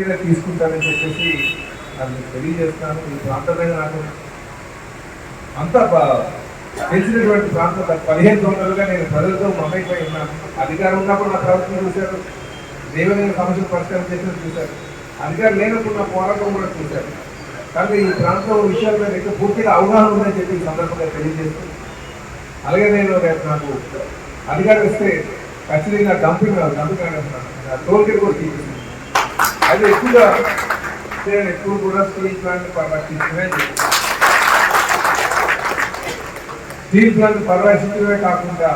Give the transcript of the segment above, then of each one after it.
మీద తీసుకుంటారని చెప్పేసి నాకు తెలియజేస్తున్నాను. ఈ ప్రాంతమే నాకు అంత తెలిసినటువంటి ప్రాంతం పదిహేను సంవత్సరాలుగా నేను ప్రజలతో మమైపోయి ఉన్నాను. అధికారం ఉన్నప్పుడు నా ప్రభుత్వం చూశారు. దేవమైన సమస్యలు పరిష్కారం చేసిన చూశారు. అధికారం లేనప్పుడు నా పోరాటం కూడా చూశారు. కానీ ఈ ప్రాంతం విషయాల మీద ఇంకా పూర్తిగా అవగాహన ఉందని చెప్పి ఈ సందర్భంగా తెలియజేస్తాను అలాగే నేను రేపు నాకు అధికారం ఇస్తే ఖచ్చితంగా డంపింగ్ డంపింగ్ అంటున్నాను టోల్ గేట్ కూడా తీసేసింది అది ఎక్కువగా నేను ఎక్కువ కూడా స్టీల్ ప్లాంట్ పరిరక్షించడమే చేస్తాను. స్టీల్ ప్లాంట్ పరిరక్షించడమే కాకుండా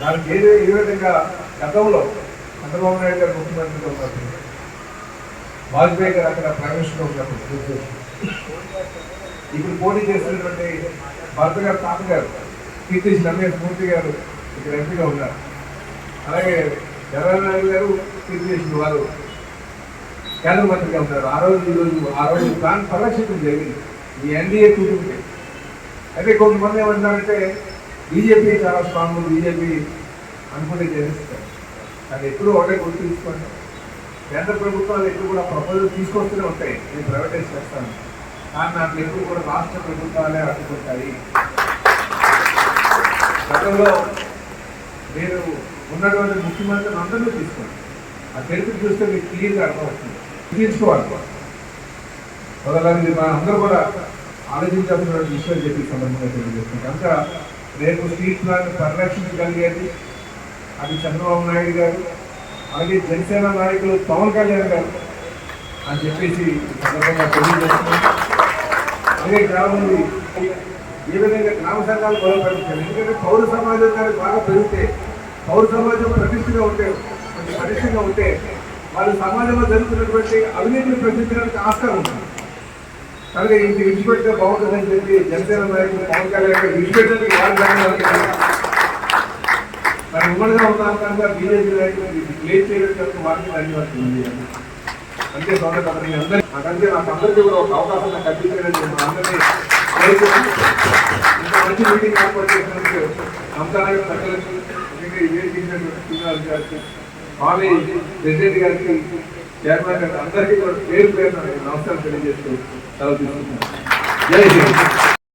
దానికి ఏదో ఏ విధంగా గతంలో చంద్రబాబు నాయుడు గారు ముఖ్యమంత్రిగా ఉన్నప్పుడు వాజ్పేయి గారు అక్కడ ప్రైవేట్లో ఉన్నప్పుడు చూసేసి. ఇప్పుడు పోటీ చేస్తున్నటువంటి భర్త గారు తాత గారు కీర్తి రమేష్ మూర్తి గారు ఇక్కడ ఎంపీగా ఉన్నారు అలాగే జవహర్ నాయుడు గారు కీర్తి వారు కేంద్ర మంత్రిగా ఉన్నారు ఆ రోజు ఈ రోజు ఆ రోజు దాని పరిరక్షితం జరిగింది. ఈ ఎన్డీఏ కూటుంటే అయితే కొంతమంది ఏమంటున్నారంటే బీజేపీ చాలా స్ట్రాంగ్ బీజేపీ అనుకుంటే చేస్తారు అది ఎప్పుడూ ఒకటే గుర్తు తీసుకోండి. కేంద్ర ప్రభుత్వాలు ఎప్పుడు కూడా ప్రపోజల్ తీసుకొస్తూనే ఉంటాయి. నేను ప్రైవేటైజ్ చేస్తాను. కానీ నాకు ఎప్పుడు కూడా రాష్ట్ర ప్రభుత్వాలే అడ్డుకుంటాయి. గతంలో మీరు ఉన్నటువంటి ముఖ్యమంత్రులు అందరినీ తీసుకోండి ఆ చరిత్ర చూస్తే మీకు క్లియర్గా అర్థమవుతుంది. తీసుకోవాలి. మొదలైనది మన అందరూ కూడా ఆలోచించాల్సిన విషయం చెప్పి సందర్భంగా తెలియజేస్తుంది కనుక రేపు స్ట్రీట్ ప్లాన్ పరిరక్షించగలిగేది అది చంద్రబాబు నాయుడు గారు అలాగే జనసేన నాయకులు పవన్ కళ్యాణ్ గారు అని చెప్పేసి సందర్భంగా తెలియజేస్తున్నాం అలాగే గ్రామంలో ఏ విధంగా గ్రామ సంఘాలు బలపడించాలి ఎందుకంటే పౌర సమాజం కానీ బాగా పెరిగితే పౌర సమాజం ప్రతిష్టగా ఉంటే కొంచెం ఉంటే వాళ్ళు సమాజంలో జరుగుతున్నటువంటి అవినీతిని ప్రశ్నించడానికి ఆస్కారం ఉంటుంది కనుక ఇంటి విడిచిపెట్టే బాగుంటుందని చెప్పి జనసేన నాయకులు పవన్ కళ్యాణ్ గారు విడిచిపెట్టడానికి మరి ఉమ్మడిగా ఉన్నాం కనుక బీజేపీ నాయకులు ప్లేస్ చేయడం కనుక వారికి ధన్యవాదాలు. అంతే సోదరు మీ అందరి నాకంటే నాకు అందరికీ కూడా ఒక అవకాశం నాకు కల్పించడం అందరినీ ఇంత మంచి మీటింగ్ ఏర్పాటు చేసినందుకు సంతానానికి సకలకి ఇంకా ఈ వేదిక గారికి కాలేజ్ ప్రెసిడెంట్ గారికి చైర్మన్ గారికి అందరికీ కూడా పేరు పేరు నమస్కారం తెలియజేస్తూ సెలవు తీసుకుంటున్నాను. జై హింద్.